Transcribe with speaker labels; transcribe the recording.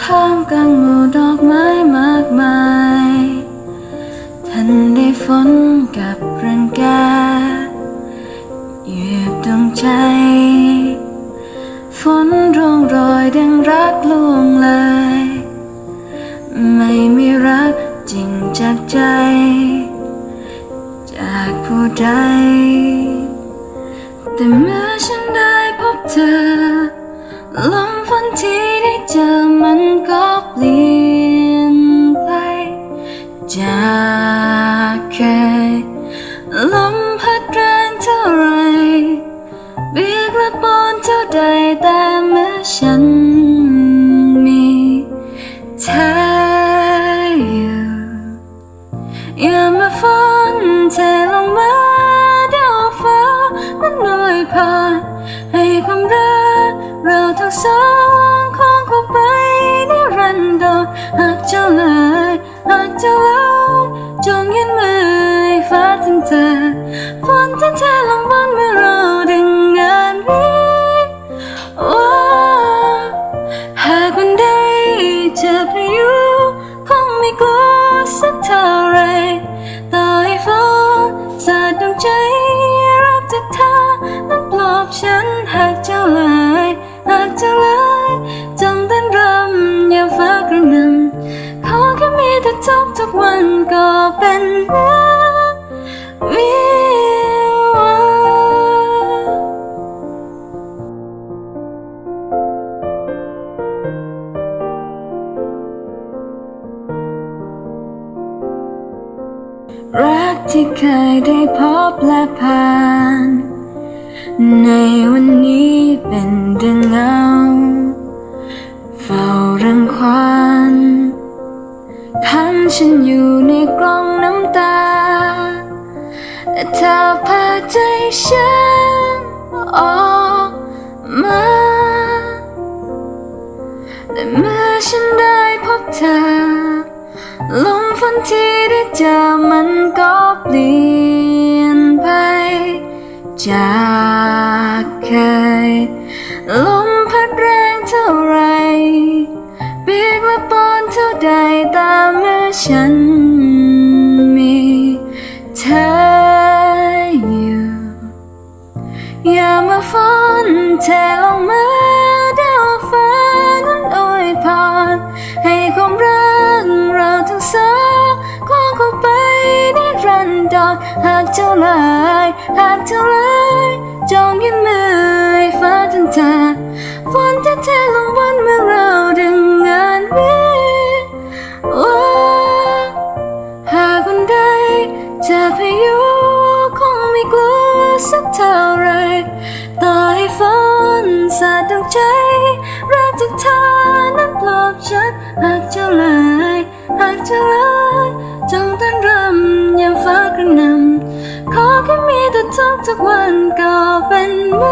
Speaker 1: ท่ามกลางหมู่ดอกไม้มากมาย ทันได้ฝนกับรังแกเหยียบดวงใจ ฝนร่วงโรยดังรักลวงเลย ไม่มีรักจริงจากใจ จากผู้ใด แต่เมื่อฉันได้พบเธอลม ฝนที่ได้เจอมันก็เปลี่ยนไป จากเคยลมพัดแรงเท่าไรเบียกและปอนเท่าใดแต่เมื่อฉันมีเธออยู่อย่ามาฝนเทลงมาเดี๋ยวฟ้ามันลอยผ่านให้ความรัก เราทั้งสองคงเข้าไปนิรันดรหากเจ้าเลยหากเจ้าเลยจงยืนมือฟ้าถึงเธอฝนที่เทลงบนเมื่อไร จ้าเลยจงเต้นรำยามฟ้ากระหน่ำขอแค่มีเธอทุกทุกวันก็เป็นเรื่องวิวารักที่เคยได้พบและผ่าน ในวันนี้เป็นดัง รังควานพันฉันอยู่ในกล่องน้ำตา แต่เธอพาใจฉันออกมาแต่เมื่อฉันได้พบเธอ ลมฝนที่ได้เจอมันก็เปลี่ยนไป จากเคยลม หากเจ้าลายหากเจ้าลายจงยิ้มมือให้ฟ้าทั้งเธอฝนที่เทลงบนเมื่อเราดึงงานวิวาหากวันใดจอพายุคงไม่กลัวสักเท่าไรต่อให้ฝนสาดดวงใจรักจากเธอนั้นปลอบฉันหากเจ้าเล ทุกวันก็เป็นเหมือน